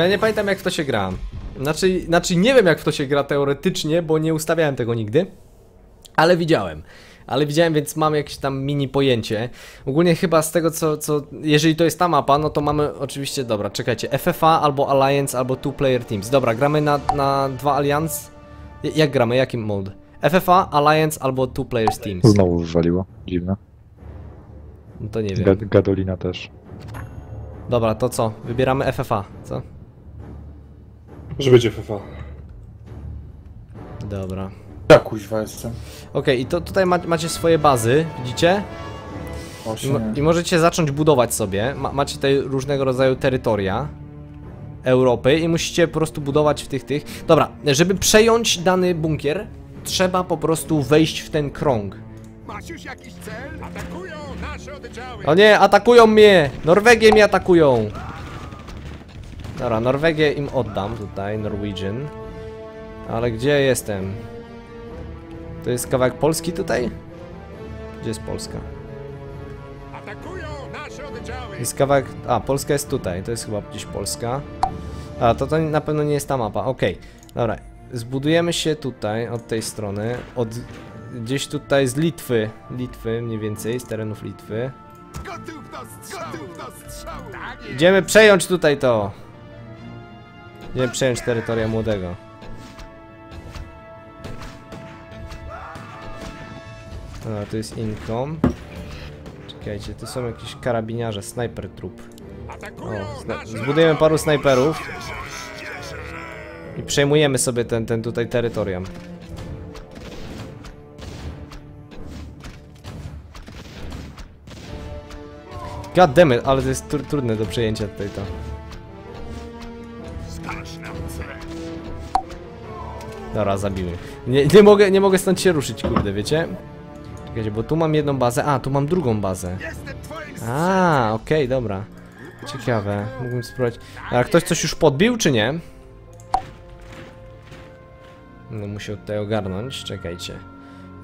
Ja nie pamiętam jak w to się gra. Znaczy, znaczy nie wiem jak w to się gra teoretycznie, bo nie ustawiałem tego nigdy. Ale widziałem. Ale widziałem, więc mam jakieś tam mini pojęcie. Ogólnie chyba z tego co, co... Jeżeli to jest ta mapa, no to mamy oczywiście... Dobra, czekajcie. FFA albo Alliance albo Two Player Teams. Dobra, gramy na, na dwa Alliance. Jak gramy? Jakim mode? FFA, Alliance albo Two Players Teams. Znowu wywaliło. Dziwne. No to nie wiem. Gad Gadolina też. Dobra, to co? Wybieramy FFA, co? Że będzie FFA. Dobra. Ja kuźwa jestem. Okej, i to tutaj ma, macie swoje bazy, widzicie? I, Właśnie. I możecie zacząć budować sobie. Ma, macie tutaj różnego rodzaju terytoria Europy i musicie po prostu budować w tych tych. Dobra, żeby przejąć dany bunkier, trzeba po prostu wejść w ten krąg. Masz już jakiś cel? Atakują nasze oddziały! O nie, atakują mnie! Norwegię mnie atakują! Dobra, Norwegię im oddam tutaj, Norwegian. Ale gdzie jestem? To jest kawałek Polski tutaj? Gdzie jest Polska? Atakują nasze oddziały! Jest kawałek... A, Polska jest tutaj, to jest chyba gdzieś Polska. A, to to na pewno nie jest ta mapa, okej. Dobra, zbudujemy się tutaj, od tej strony, od... Gdzieś tutaj z Litwy, Litwy mniej więcej, z terenów Litwy. Gotów do strzału! Gotów do strzału! Tak! Idziemy przejąć tutaj to! Idziemy przejąć terytoria młodego. Dobra, to jest income. Czekajcie, to są jakieś karabiniarze, sniper trup. O, zbudujemy paru snajperów. I przejmujemy sobie ten, ten tutaj terytorium. God damn it, ale to jest tr trudne do przejęcia tutaj to. Dobra, zabiły. Nie, nie, mogę, nie mogę stąd się ruszyć, kurde, wiecie? Czekajcie, bo tu mam jedną bazę, a, tu mam drugą bazę. A, okej, dobra. Ciekawe, mógłbym spróbować. A ktoś coś już podbił, czy nie? No musiał tutaj ogarnąć, czekajcie.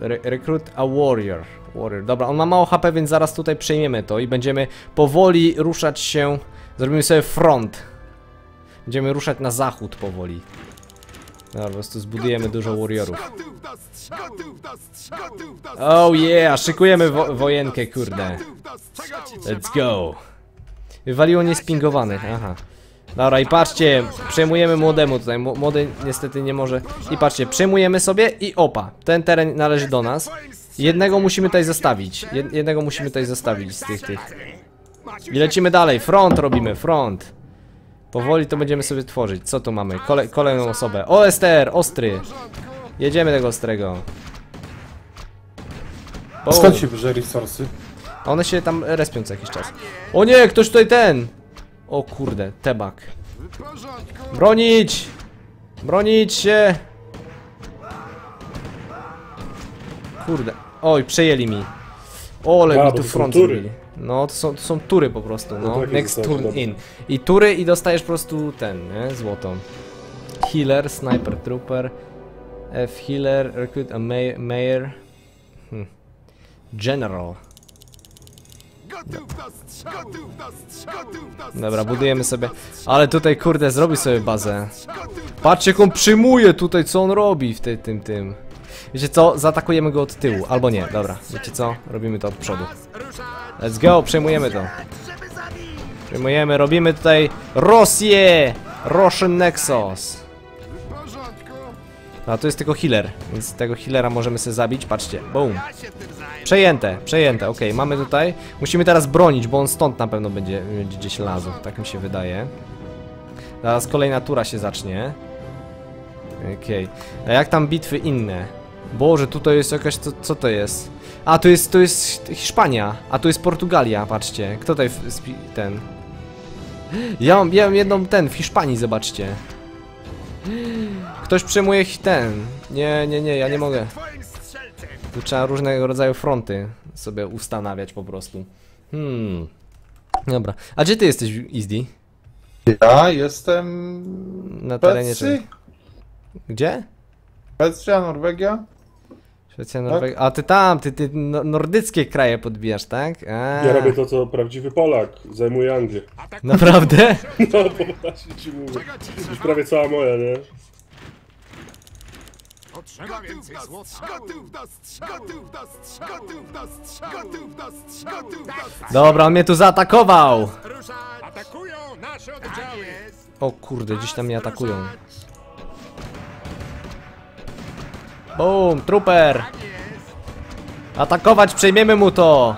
Re recruit a warrior. Warrior. Dobra, on ma mało HP, więc zaraz tutaj przejmiemy to i będziemy powoli ruszać się. Zrobimy sobie front. Będziemy ruszać na zachód powoli. Dobra, po prostu zbudujemy dużo warriorów. Oh yeah, szykujemy wo wojenkę, kurde. Let's go. Wywaliło niespingowanych, aha. Dobra i patrzcie, przejmujemy młodemu tutaj, Mł- młody niestety nie może. I patrzcie, przejmujemy sobie i opa, ten teren należy do nas. Jednego musimy tutaj zostawić, Jed jednego musimy tutaj zostawić z tych tych. I lecimy dalej, front robimy, front. Powoli to będziemy sobie tworzyć, co tu mamy? Kole kolejną osobę, OSTR, ostry. Jedziemy tego ostrego. Boom. Skąd się bierze resursy? A one się tam respią co jakiś czas. O nie, ktoś tutaj ten! O kurde, tebak. Bronić! Bronić się! Kurde. Oj, przejęli mi. Ole, mi tu front zrobili. No, to są, to są tury po prostu, no. No Next turn dobra. in. I tury i dostajesz po prostu ten, nie? Złoto. Healer, sniper, trooper. F healer, recruit a ma- mayor. Hmm. General. Dobra, budujemy sobie. Ale tutaj, kurde, zrobi sobie bazę. Patrzcie, jak on przyjmuje tutaj, co on robi w ty, tym, tym. Wiecie co? Zaatakujemy go od tyłu. Albo nie, dobra. Wiecie co? Robimy to od przodu. Let's go, przejmujemy to. Przejmujemy, robimy tutaj Rosję! Russian Nexus. A tu jest tylko healer, więc tego healera możemy sobie zabić. Patrzcie, boom. Przejęte, przejęte, okej, mamy tutaj. Musimy teraz bronić, bo on stąd na pewno będzie, będzie gdzieś lazł, tak mi się wydaje. Zaraz kolejna tura się zacznie. Okej, a jak tam bitwy inne? Boże, tutaj jest jakaś, co, co to jest? A, tu jest, tu jest Hiszpania, a tu jest Portugalia, patrzcie. Kto tutaj w- ten? Ja mam, ja mam jedną ten, w Hiszpanii, zobaczcie. Ktoś przejmuje ten. Nie, nie, nie, ja nie mogę. Tu trzeba różnego rodzaju fronty sobie ustanawiać po prostu. Hmm. Dobra. A gdzie ty jesteś, Izdi? Ja jestem... Na terenie Petrzy? Gdzie? Petrzy, Norwegia? Szwecja, Norwegia. A ty tam, ty, ty no, nordyckie kraje podbijasz, tak? A, Ja robię to, co prawdziwy Polak. Zajmuję Anglię. Naprawdę? No, bo właśnie ci mówię. Już prawie cała moja, nie? Potrzeba więcej złota. Gotów do strzału. Gotów do strzału. Gotów do strzału. Gotów do strzału. Gotów do strzału. Dobra, on mnie tu zaatakował! Ruszać. Atakują nasze oddziały. jest. O kurde, gdzieś tam mnie atakują. Boom, trooper! Tak. Atakować, przejmiemy mu to!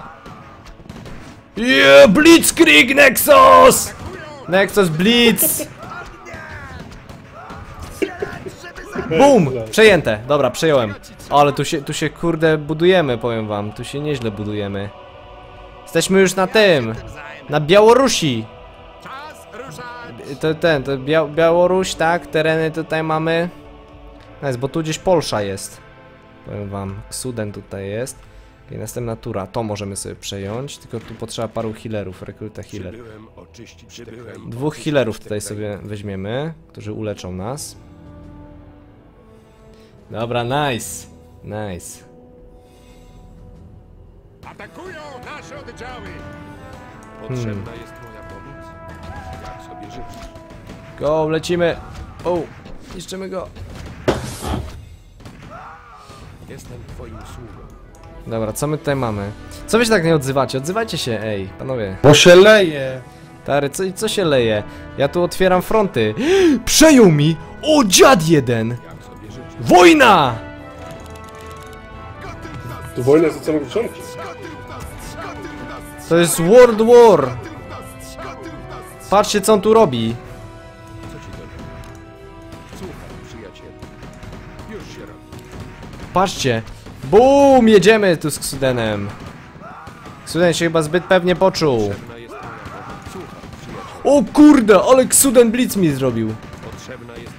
Yeah, Blitzkrieg Nexus! Nexus Blitz! Boom! Przejęte. Dobra, przejąłem. Ale tu się, tu się kurde budujemy, powiem wam. Tu się nieźle budujemy. Jesteśmy już na tym. Na Białorusi. To ten, to Bia Białoruś, tak? Tereny tutaj mamy. Nice, bo tu gdzieś Polsza jest. Powiem wam, Suden tutaj jest. Okay, następna tura, to możemy sobie przejąć, tylko tu potrzeba paru healerów, rekruta healer. Dwóch healerów tutaj sobie weźmiemy, którzy uleczą nas. Dobra, nice. Nice. Atakują nasze oddziały. Potrzebna jest moja pomoc. Jak sobie życzysz. Go, lecimy. O, niszczymy go. Jestem twoim sługą. Dobra, co my tutaj mamy? Co wy się tak nie odzywacie? Odzywajcie się, ej, panowie. Bo się leje. Stary, co, co się leje? Ja tu otwieram fronty. Przejął mi! O, dziad jeden! Wojna! Tu wojna od samego początku. To jest World War! Patrzcie, co on tu robi. Patrzcie. Bum! Jedziemy tu z Ksudenem. Ksuden się chyba zbyt pewnie poczuł. O kurde, ale Ksuden Blitz mi zrobił.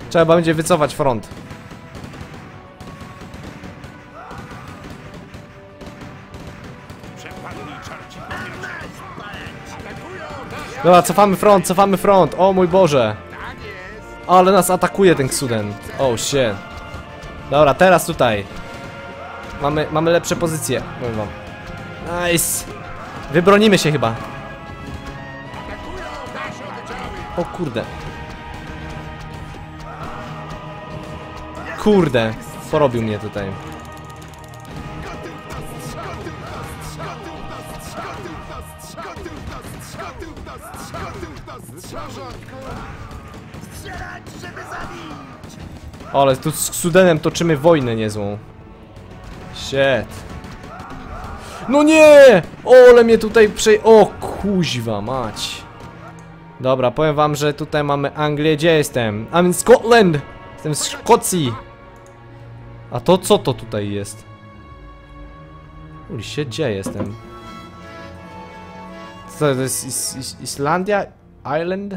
Trzeba będzie wycofać front. Dobra, cofamy front, cofamy front. O mój Boże. Ale nas atakuje ten Ksuden. Oh shit. Dobra, teraz tutaj. Mamy, mamy lepsze pozycje. Powiem wam. Nice. Wybronimy się chyba. O kurde. Kurde. Porobił mnie tutaj. Ale tu z Sudenem toczymy wojnę niezłą. Shit. No nie! Ole mnie tutaj przej... O kuźwa mać. Dobra, powiem wam, że tutaj mamy Anglię. Gdzie jestem? I'm in Scotland! Jestem z Szkocji. A to co to tutaj jest? Uli się, gdzie jestem? Co to jest? Is, is, Islandia? Island?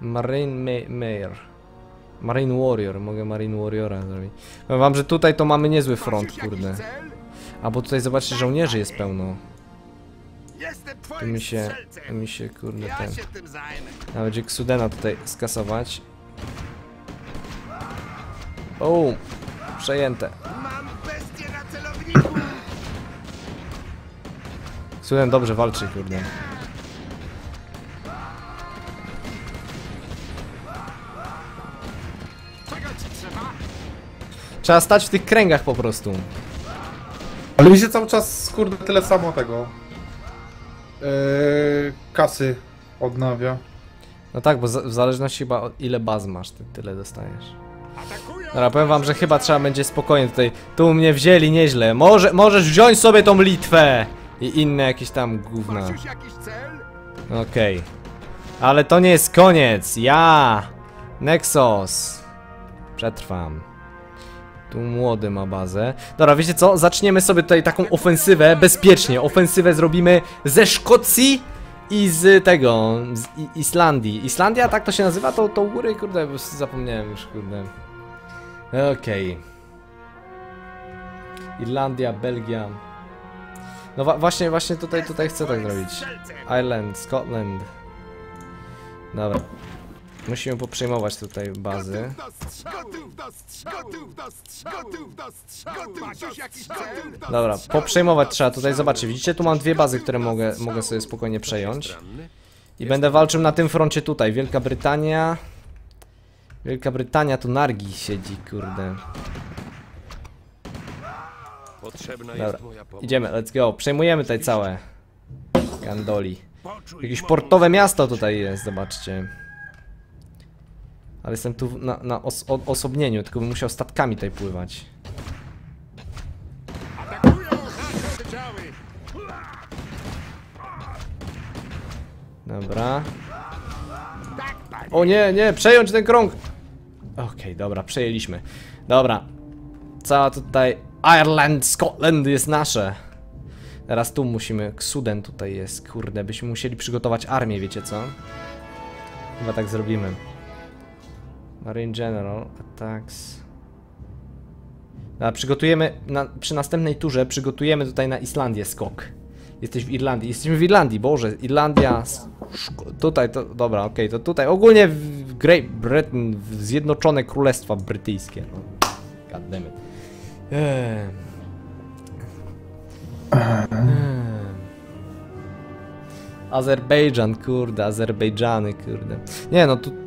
Marine Ma Mayor. Marine Warrior. Mogę Marine Warriora zrobić. Powiem wam, że tutaj to mamy niezły front, kurde. A bo tutaj zobaczcie, żołnierzy jest pełno. Tu mi się, tu mi się kurde ten... Trzeba będzie Ksudena tutaj skasować. Boom! Przejęte. Ksuden dobrze walczy, kurde. Trzeba stać w tych kręgach po prostu. Ale mi się cały czas, kurde, tyle samo tego. Yy, kasy odnawia. No tak, bo w zależności chyba od ile baz masz, ty tyle dostajesz. Dobra, powiem wam, że chyba trzeba będzie spokojnie tutaj. Tu mnie wzięli nieźle. Może, możesz wziąć sobie tą Litwę! I inne jakieś tam gówna. Okej. Ale to nie jest koniec. Ja! Nexus. Przetrwam. Tu młody ma bazę. Dobra, wiecie co? Zaczniemy sobie tutaj taką ofensywę bezpiecznie. Ofensywę zrobimy ze Szkocji i z tego, z Islandii. Islandia, tak to się nazywa? To, to u góry? Kurde, zapomniałem już, kurde. Okej. Irlandia, Belgia. No właśnie, właśnie tutaj, tutaj chcę tak zrobić. Ireland, Scotland. Dobra. Musimy poprzejmować tutaj bazy. Dobra, poprzejmować trzeba tutaj, zobaczcie, widzicie, tu mam dwie bazy, które mogę, mogę sobie spokojnie przejąć. I będę walczył na tym froncie tutaj, Wielka Brytania... Wielka Brytania, tu Nargi siedzi, kurde. Potrzebna Dobra, jest moja pomoc. idziemy, let's go, przejmujemy tutaj całe Gandoli. Jakieś portowe miasto tutaj jest, zobaczcie. Ale jestem tu na, na os osobnieniu, tylko bym musiał statkami tutaj pływać. Dobra. O nie, nie, przejąć ten krąg! Okej, dobra, przejęliśmy. Dobra. Cała tutaj Ireland, Scotland jest nasze. Teraz tu musimy, Suden tutaj jest, kurde, byśmy musieli przygotować armię, wiecie co? Chyba tak zrobimy. Marine General, attacks. A, przygotujemy, na, przy następnej turze przygotujemy tutaj na Islandię skok. Jesteś w Irlandii, jesteśmy w Irlandii, Boże, Irlandia, tutaj, to, dobra, okej, to tutaj, ogólnie w Great Britain, w Zjednoczone Królestwa Brytyjskie, no. God damn it. Eee. Eee. Azerbejdżan, kurde, Azerbejdżany, kurde. Nie no, tu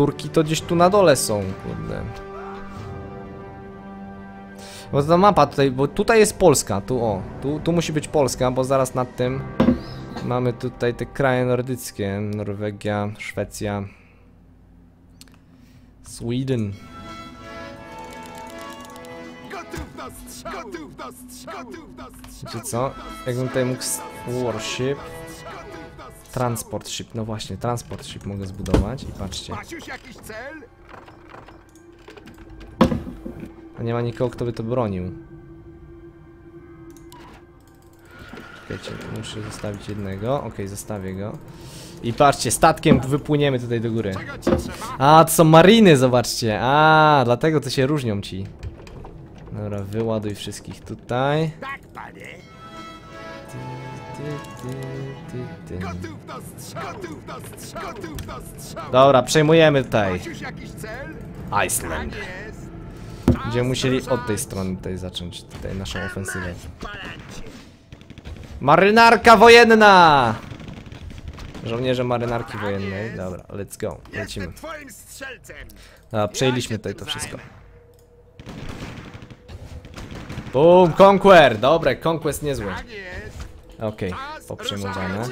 Turki to gdzieś tu na dole są, kurde. Bo ta mapa tutaj, bo tutaj jest Polska, tu o, tu, tu musi być Polska, bo zaraz nad tym mamy tutaj te kraje nordyckie, Norwegia, Szwecja, Sweden. Gotów co? Jakbym tutaj mógł warship, transport ship, no właśnie, transport ship mogę zbudować i patrzcie. Masz już jakiś cel? A nie ma nikogo, kto by to bronił. Czekajcie, muszę zostawić jednego. Okej, zostawię go. I patrzcie, statkiem wypłyniemy tutaj do góry. A, to są mariny, zobaczcie. A, dlatego to się różnią ci. Dobra, wyładuj wszystkich tutaj. Tak, panie! Ty, ty, ty, ty. Gotów do strzału! Gotów do strzału! Gotów do strzału! Dobra, przejmujemy tutaj? Iceland. Tak! Będziemy musieli od tej strony tutaj zacząć tutaj naszą ofensywę. Marynarka wojenna! Żołnierze marynarki wojennej. Dobra, let's go. Lecimy. Dobra, przejęliśmy tutaj to wszystko. Boom, Conquer! Dobre, Conquest niezły. Tak jest! Poprzejmowane.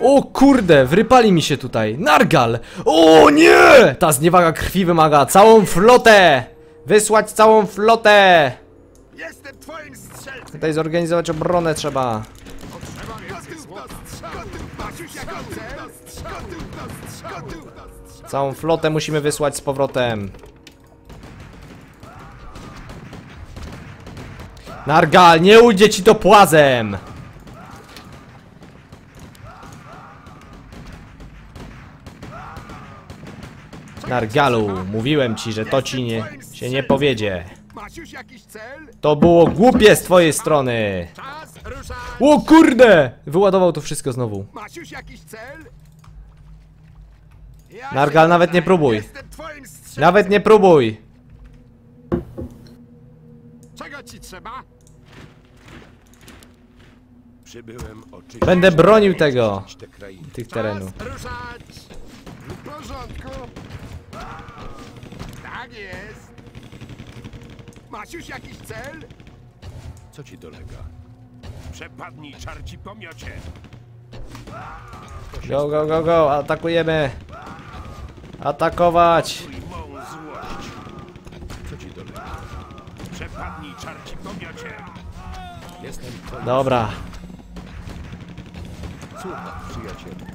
O kurde, wrypali mi się tutaj. Nargal! O nie! Ta zniewaga krwi wymaga całą flotę! Wysłać całą flotę! Jestem twoim strzelcem! Tutaj zorganizować obronę trzeba. Całą flotę musimy wysłać z powrotem. Nargal, nie ujdzie ci to płazem! Nargalu, mówiłem ci, że to ci nie, się nie powiedzie. To było głupie z twojej strony. O kurde! Wyładował to wszystko znowu. Nargal, nawet nie próbuj. Nawet nie próbuj. Czego ci trzeba? Przybyłem oczyścić. Będę bronił tego. te krainy. Tych terenów. Czas ruszać! W porządku! Tak jest! Masz już jakiś cel? Co ci dolega? Przepadnij czarci pomiocie. Go, go, go, go, atakujemy. Atakować. Co ci dolega? Przepadnij czarci pomiocie. Dobra. Słucham, przyjacielu.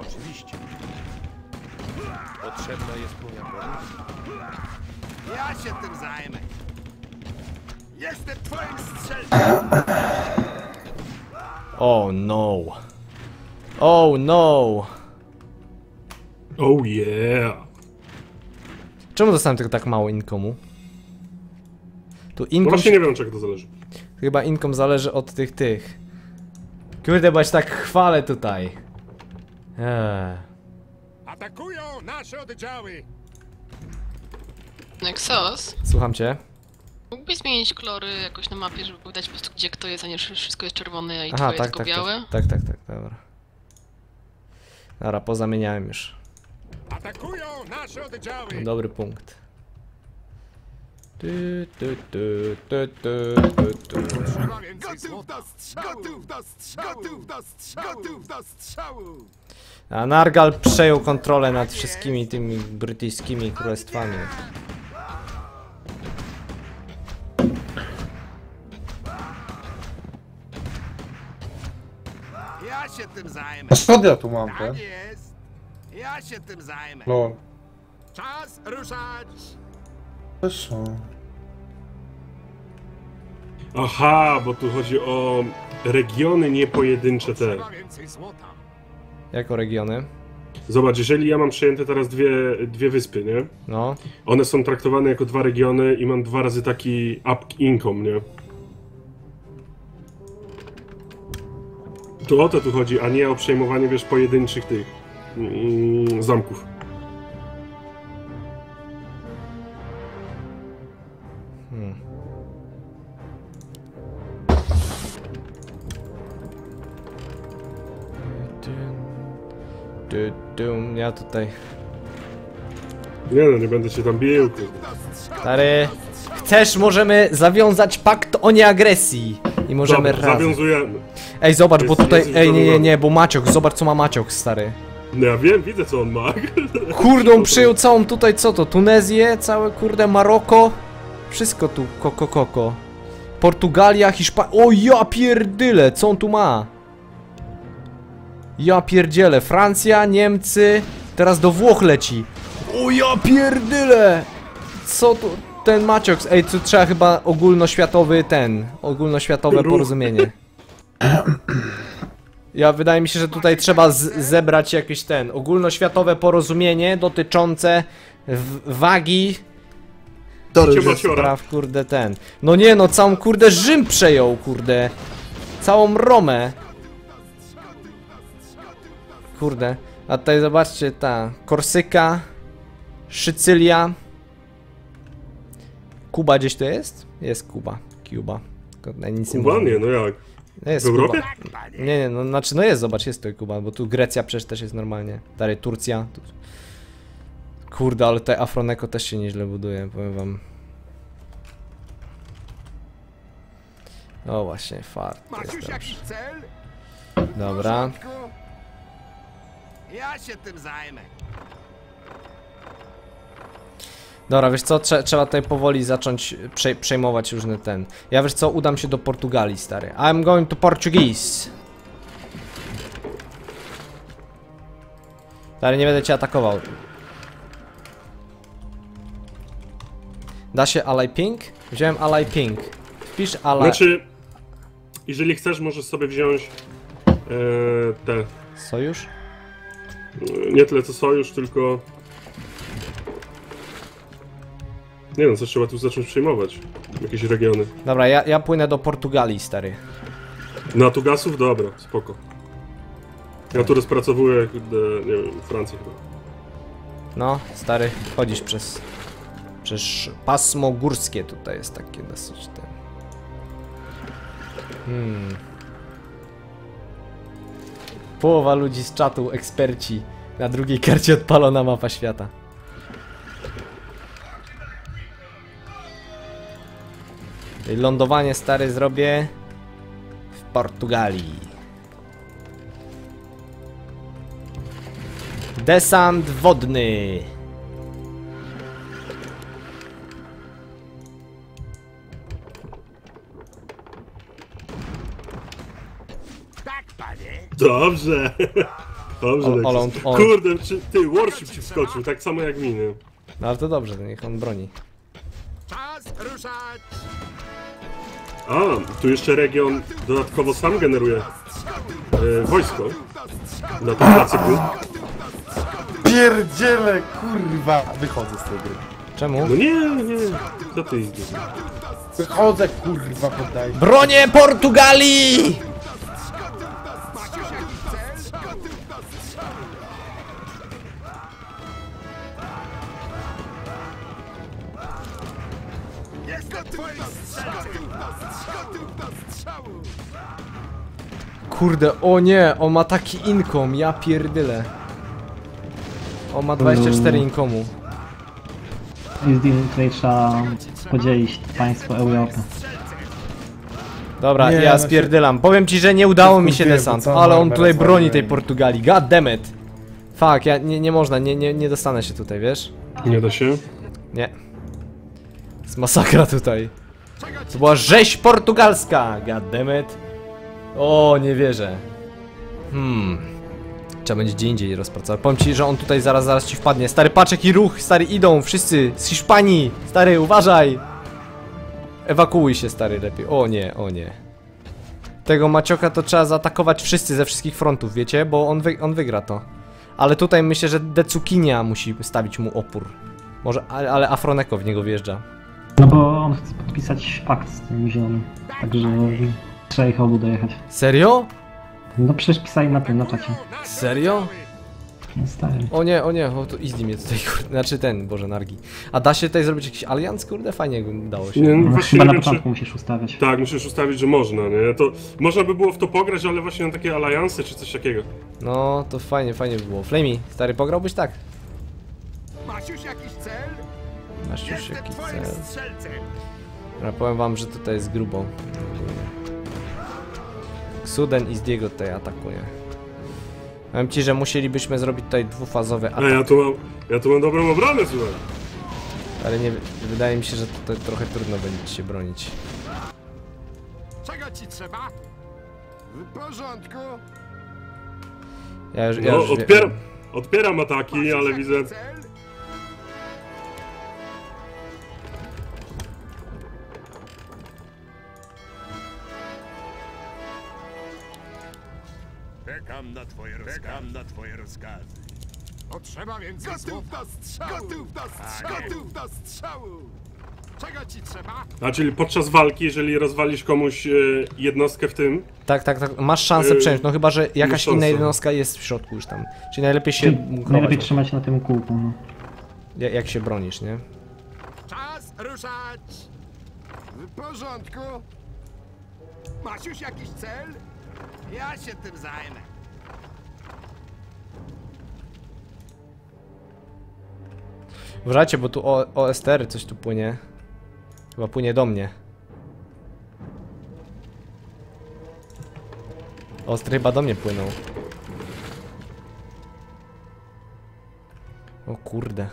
Oczywiście. Potrzebna jest moja pomoc. Ja się tym zajmę. Jestem twoim strzelcem! Oh no. Oh no. Oh yeah! Czemu dostałem tylko tak mało inkomu? Tu No inkom właśnie nie wiem, czego to zależy. chyba inkom zależy od tych tych. Kurde, się tak chwalę tutaj. Eee. Atakują nasze oddziały! Nexus, Słucham cię. mógłbyś zmienić kolory jakoś na mapie, żeby widać po prostu gdzie kto jest, a nie że wszystko jest czerwone, a i Aha, twoje tak, tylko tak, białe? tak. Tak, tak, tak, dobra. Dobra, pozamieniałem już. Atakują nasze oddziały! Dobry punkt. Tu, tu, tu, tu, tu. Trzeba więcej Gotów do strzału! Gotów do strzału! Gotów do strzału! Gotów do strzału! A Nargal przejął kontrolę nad wszystkimi tymi brytyjskimi królestwami. Ja się tym zajmę. A skąd ja tu mam Tak te? jest. Ja się tym zajmę. Lol. Czas ruszać! Są. Aha, bo tu chodzi o regiony, nie pojedyncze te. Jako regiony. Zobacz, jeżeli ja mam przejęte teraz dwie, dwie wyspy, nie? No. One są traktowane jako dwa regiony i mam dwa razy taki up income, nie? Tu o to tu chodzi, a nie o przejmowanie, wiesz, pojedynczych tych mm, zamków. Tu, tu, ja tutaj. Nie no, nie będę się tam bił. Stary. Chcesz, możemy zawiązać pakt o nieagresji. I możemy Dobra, razem. zawiązujemy. Ej, zobacz, bo Jest- tutaj. jest Ej, nie, nie, nie, bo Maciok, zobacz co ma Maciok, stary. No ja wiem, widzę co on ma. Kurde, on przyjął całą tutaj, co to? Tunezję, całe kurde Maroko. Wszystko tu, koko, koko. Portugalia, Hiszpania. O, ja pierdyle, co on tu ma? Ja pierdzielę, Francja, Niemcy. Teraz do Włoch leci. O, ja pierdyle! Co tu? Ten Maciok. Ej, tu trzeba chyba ogólnoświatowy ten. Ogólnoświatowe porozumienie. Ja wydaje mi się, że tutaj trzeba zebrać jakieś ten ogólnoświatowe porozumienie dotyczące wagi spraw, kurde ten. No nie no, całą kurde Rzym przejął, kurde. Całą Romę. Kurde. A tutaj zobaczcie, ta Korsyka, Szycylia. Kuba gdzieś to jest? Jest Kuba. Kuba. Kurde, nic nie Kuba? mówię. Nie, no jak? No jest W Europie? Kuba. Nie, nie, no znaczy no jest, zobacz, jest to Kuba, bo tu Grecja przecież też jest normalnie. Dalej Turcja. Tu... Kurde, ale te Afroneko też się nieźle buduje, powiem wam. O właśnie, fart. Masz już jakiś cel? Dobra. Ja się tym zajmę. Dobra, wiesz co, Trze trzeba tutaj powoli zacząć prze przejmować różny ten. Ja wiesz co, udam się do Portugalii, stary. I'm going to Portuguese. Stary, nie będę cię atakował. Da się Ally Pink? Wziąłem Ally Pink. Wpisz Ally... Znaczy, jeżeli chcesz, możesz sobie wziąć e, te, Sojusz? Nie tyle co sojusz, tylko... Nie no, coś trzeba tu zacząć przejmować. Jakieś regiony. Dobra, ja, ja płynę do Portugalii, stary. Na Tugasów? Dobra, spoko. Ja tu rozpracowuję, nie wiem, Francję chyba. No, stary, chodzisz przez... Przez pasmo górskie tutaj jest takie dosyć ten... Hmm... Połowa ludzi z czatu, eksperci. Na drugiej karcie odpalona mapa świata. Lądowanie stary zrobię w Portugalii. Desant wodny. Dobrze! Dobrze, O-. Olą- on- Kurde, czy, ty, Warship ci wskoczył, tak samo jak miny. No ale to dobrze, to niech on broni. Czas ruszać! A, tu jeszcze region dodatkowo sam generuje e, wojsko na tym placyku. Pierdziele, kurwa. Wychodzę z tej gry. Czemu? No nie, nie, co ty idziesz? Wychodzę, kurwa, poddaj. Bronie Portugalii! Twoim strzelcem! Gotów do strzału! Kurde, o nie, on ma taki inkom, ja pierdyle. On ma 24 inkomu. I tutaj trzeba podzielić państwo Europy. Dobra, Nie, ja no się- spierdylam. Powiem ci, że nie udało mi się Wkurwiłem, desant, ale on tutaj broni tej Portugalii. God damn it. Fuck, ja nie, nie można, nie, nie, nie dostanę się tutaj, wiesz? Nie da się. Nie. Jest masakra tutaj. To była rzeź portugalska! God damn it. O, nie wierzę. Hmm. Trzeba będzie gdzie indziej rozpracować. Powiem ci, że on tutaj zaraz, zaraz ci wpadnie. Stary, patrz jaki ruch, stary, idą wszyscy z Hiszpanii. Stary, uważaj. Ewakuuj się, stary, lepiej. O nie, o nie. Tego Macioka to trzeba zaatakować wszyscy ze wszystkich frontów, wiecie? Bo on, wy, on wygra to. Ale tutaj myślę, że Decukinia musi stawić mu opór. Może, ale, ale Afroneko w niego wjeżdża. No bo on chce podpisać akt z tym zielonym. Także trzeba ich obu dojechać. Serio? No przecież pisali na tym, na czacie. Serio? No stary. O nie, o nie, o to Izdi mnie tutaj, kurde, znaczy ten, Boże, Nargi. A da się tutaj zrobić jakiś alians? Kurde, fajnie jakby dało się. Nie, no No, właśnie chyba nie na wiem, czy... początku musisz ustawiać. Tak, musisz ustawić, że można, nie? To można by było w to pograć, ale właśnie na takie aliansy czy coś takiego. No, to fajnie, fajnie by było. Flamey, stary, pograłbyś tak? Masz już jakiś cel? Masz już twoim cel. Ja powiem wam, że tutaj jest grubo. Suden i Zdiego tutaj atakuje. Powiem ci, że musielibyśmy zrobić tutaj dwufazowy A ja atak, tu mam, ja tu mam dobrą obronę, słuchaj. ale nie, wydaje mi się, że tutaj trochę trudno będzie ci się bronić. Czego ci trzeba? W porządku! Ja już, ja No, już wie- odpieram, odpieram ataki, Masz ale widzę... Cel? Czekam na twoje rozkazy. Potrzeba więcej Gotów do strzału! Gotów do strzału! Gotów do strzału! Czego ci trzeba? A czyli podczas walki, jeżeli rozwalisz komuś e, jednostkę w tym, Tak, tak, tak. Masz szansę Yy, przejąć, no chyba, że jakaś masz inna szansę. jednostka jest w środku już tam. Czyli najlepiej się najlepiej trzymać na tym kółku, no. ja- jak się bronisz, nie? Czas ruszać! W porządku! Masz już jakiś cel? Ja się tym zajmę. Uważajcie, bo tu OSTR coś tu płynie. Chyba płynie do mnie. Ostry chyba do mnie płynął. O kurde.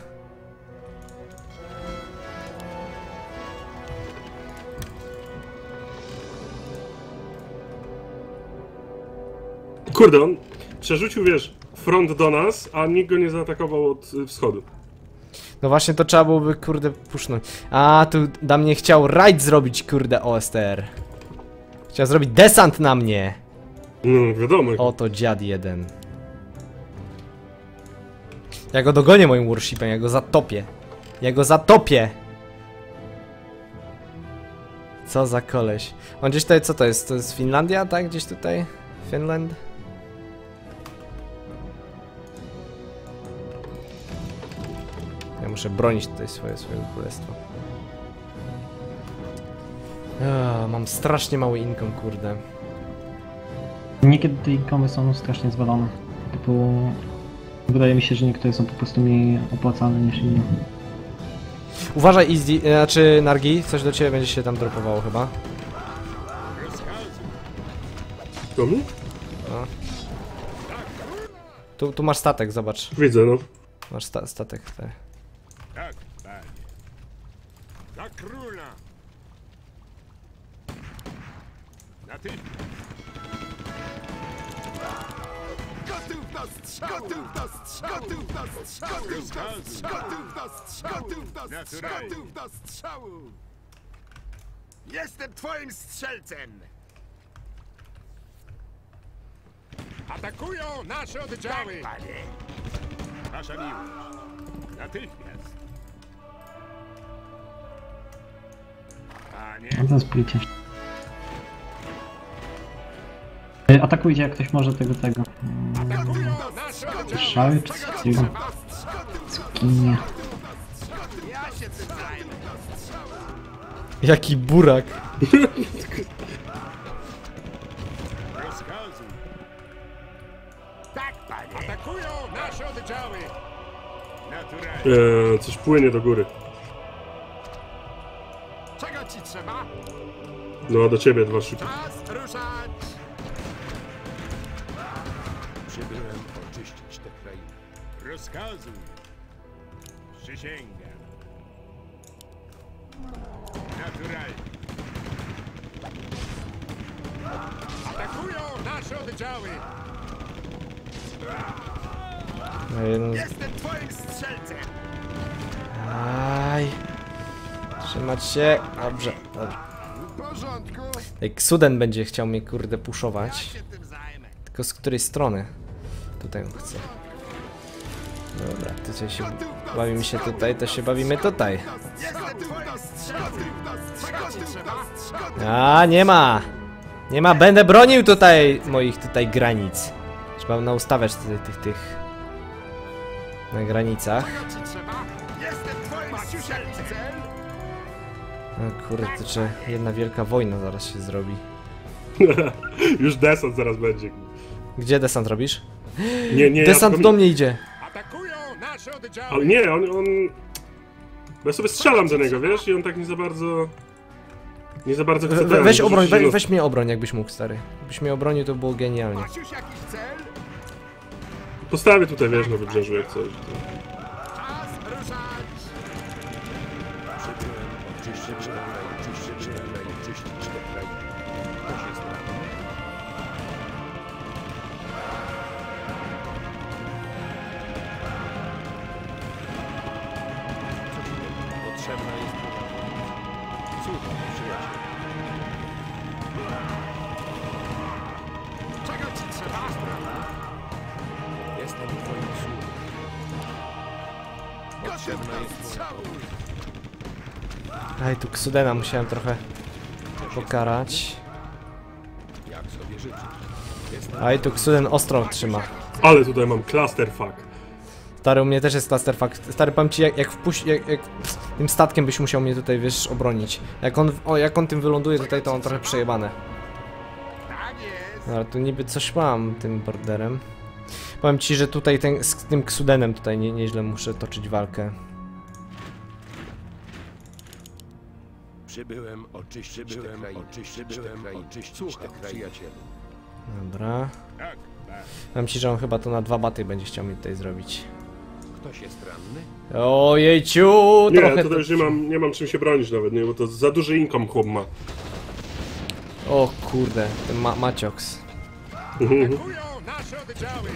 kurde, on przerzucił, wiesz, front do nas, a nikt go nie zaatakował od y, wschodu. No właśnie to trzeba byłoby kurde pusznąć. A tu da mnie chciał raid zrobić kurde OSTR. Chciał zrobić desant na mnie. No, wiadomo. Oto dziad jeden. Ja go dogonię moim warshipem, ja go zatopię. Ja go zatopię! Co za koleś. On gdzieś tutaj, co to jest? To jest Finlandia, tak? Gdzieś tutaj? Finland? Muszę bronić tutaj swoje, swojego królestwa. Mam strasznie mały income, kurde. Niekiedy te ikomy są strasznie zwalone. Typu... Wydaje mi się, że niektóre są po prostu mniej opłacalne niż inne. Uważaj Izzy, znaczy Nargi, coś do ciebie będzie się tam dropowało chyba. Komu? Tu, tu masz statek, zobacz. Widzę, no. Masz sta statek. Tak. Tak, panie. Za króla! Natychmiast. Gotów do strzału! Gotów do strzału! Gotów do strzału! Gotów do strzału! Gotów do strzału! Gotów do strzału! Jestem twoim strzelcem! Atakują nasze oddziały! panie. Wasza miłość. Natychmiast. Panie. No to spójcie. Atakujcie jak ktoś może tego tego. Strzały czy tym zajmę. Jaki burak. Tak. Atakują nasze oddziały. Naturalnie. Eee, coś płynie do góry. Czego ci trzeba? No, do ciebie dwa. Czas ruszać. Przybyłem oczyścić tę krainę. Rozkazuj. Przysięgam. Naturalnie. Atakują nasze oddziały. No jeden... Jestem twoim strzelcem. Aj. Trzymać się. Dobrze, dobrze. Ej, Ksuden będzie chciał mnie kurde puszować. Tylko z której strony? Tutaj on chce. Dobra, tutaj się... Bawimy się tutaj, to się bawimy tutaj. A, nie ma! Nie ma, będę bronił tutaj moich tutaj granic. Trzeba naustawiać tych, tych, tych... Na granicach. Czego ci trzeba? Jestem twoim strzelcem. O kurde, to czy jedna wielka wojna zaraz się zrobi. Już desant zaraz będzie. Gdzie desant robisz? Nie, nie, Desant ja do mnie idzie. Atakują nasze oddziały. Ale nie, on, on... Bo ja sobie strzelam do niego, wiesz? I on tak nie za bardzo... Nie za bardzo chce We, weź obroń, weź, roz- weź mnie obroń jakbyś mógł, stary. Jakbyś mnie obronił, to było genialnie. Masz już jakiś cel? Postawię tutaj, wiesz, na wybrzeżu jak coś. Czas jest. Słucham, przyjaciel. Czego ci trzeba? Jestem twoim sługą. Potrzebna jest moja. Aj, tu Ksudena musiałem trochę pokarać. Jak sobie życzysz. Jestem Aj, tu Ksuden ostro trzyma. Ale tutaj mam clusterfuck. Stary, u mnie też jest clusterfuck. Stary, powiem ci, jak, jak wpuść... Jak, jak tym statkiem byś musiał mnie tutaj, wiesz, obronić. Jak on, o, jak on tym wyląduje tutaj, to on trochę przejebane. No, Ale tu niby coś mam tym borderem. Powiem ci, że tutaj ten, z tym Ksudenem tutaj nie, nieźle muszę toczyć walkę. Przybyłem oczyścić Przybyłem oczyścić Przybyłem oczyścić Słucham, przyjacielu. Dobra. Tak, tak. Powiem ci, że on chyba to na dwa baty będzie chciał mi tutaj zrobić. Ktoś jest ranny? Ojejciu, Nie, trochę... tutaj już nie mam, nie mam czym się bronić nawet, nie? Bo to za duży income chłop ma. O kurde, ten ma Macioks. Mhm. Atakują nasze oddziały.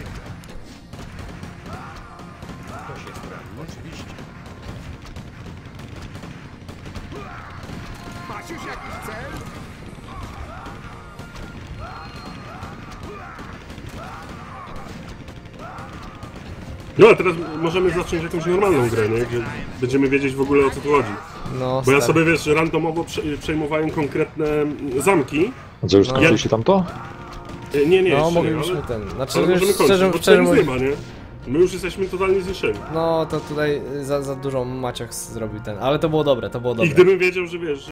No, a teraz możemy zacząć jakąś normalną grę, nie? Gdzie będziemy wiedzieć w ogóle o co tu chodzi. No, Bo ja stary. sobie, wiesz, randomowo prze, przejmowałem konkretne mm, zamki. A co, już No. skończyliście tam to? E, Nie, nie, No, jeszcze nie, moglibyśmy ale, ten... Znaczy, ale już możemy kończyć, szczerze, bo szczerze tutaj nic nie ma, nie? My już jesteśmy totalnie zniszczeni. No, to tutaj za, za dużo Macioks zrobił ten, ale to było dobre, to było I dobre. gdybym wiedział, że wiesz,